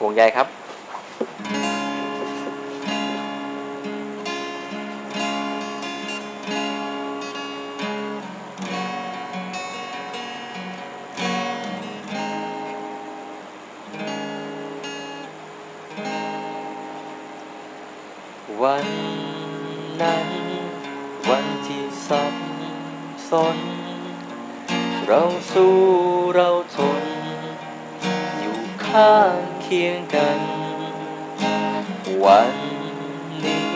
ห่วงใยครับวันนั้น วันที่สับสน เราสู้เราทน อยู่ข้าง คียงกัน วันนี้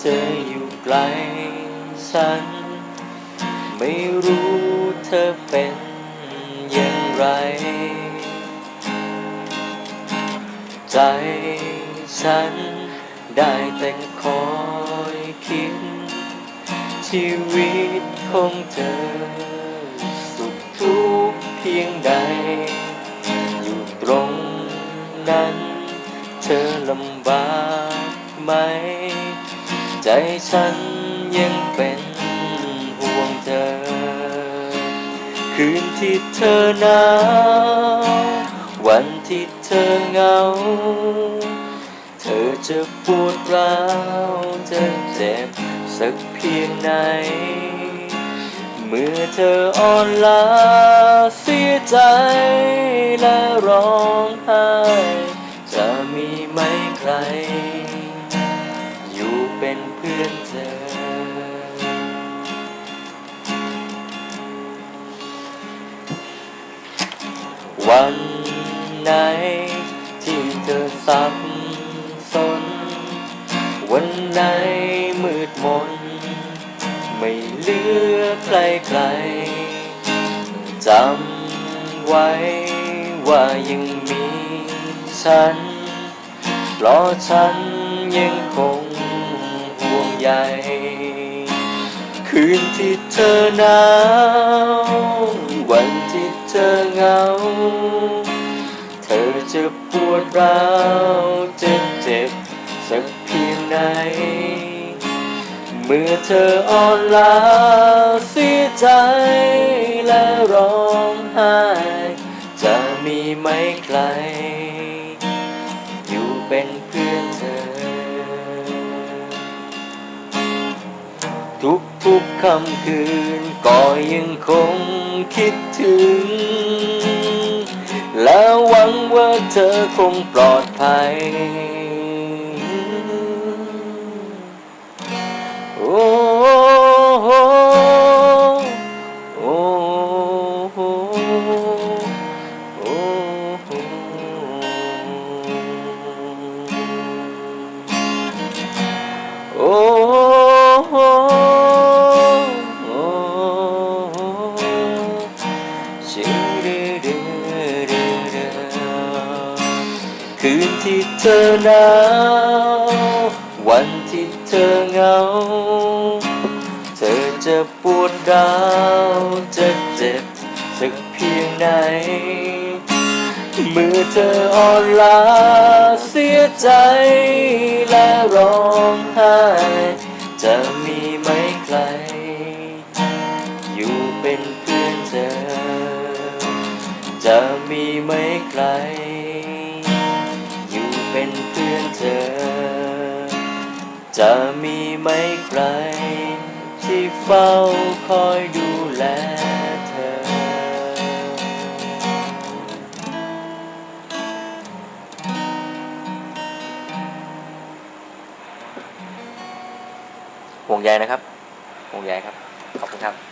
เธออยู่ไกลฉัน ไม่รู้เธอเป็นอย่างไร ใจฉันได้แต่คอยคิด ชีวิตของเธอ สุขทุกข์เพียงใด นั้น เธอลำบากไหม ใจฉันยังเป็นห่วงเธอ คืนที่เธอหนาววันที่เธอเหงา เธอจะปวดร้าวจะเจ็บสักเพียงไหน เมื่อเธออ่อนล้าเสียใจและร้อง วันไหนที่เธอสับสน วันไหนมืดมน ไม่เหลือใครใครจำไว้ว่ายังมีฉันราะฉันยังคงห่วงใยคืนที่เธอหนาววันที่เธอเหงา ปวดร้าวจะเจ็บสักเพียงไหน เมื่อเธออ่อนล้าเสียใจและร้องไห้ จะมีไหมใคร อยู่เป็นเพื่อนเธอ ทุกทุกๆค่ำคืนก็ยังคงคิดถึง และหวังว่าเธอคงปลอดภัย ที่เธอหนาววันที่เธอเหงา เธอจะปวดร้าวจะเจ็บสักเพียงไหนเมื่อเธออ่อนล้าเสียใจและร้องไห้ จะมีไหมใคร อยู่เป็นเพื่อนเธอ จะมีไหมใคร จะมีไหมใคร ที่เฝ้าคอยดูแลเธอ ห่วงใยนะครับ ห่วงใยครับ ขอบคุณครับ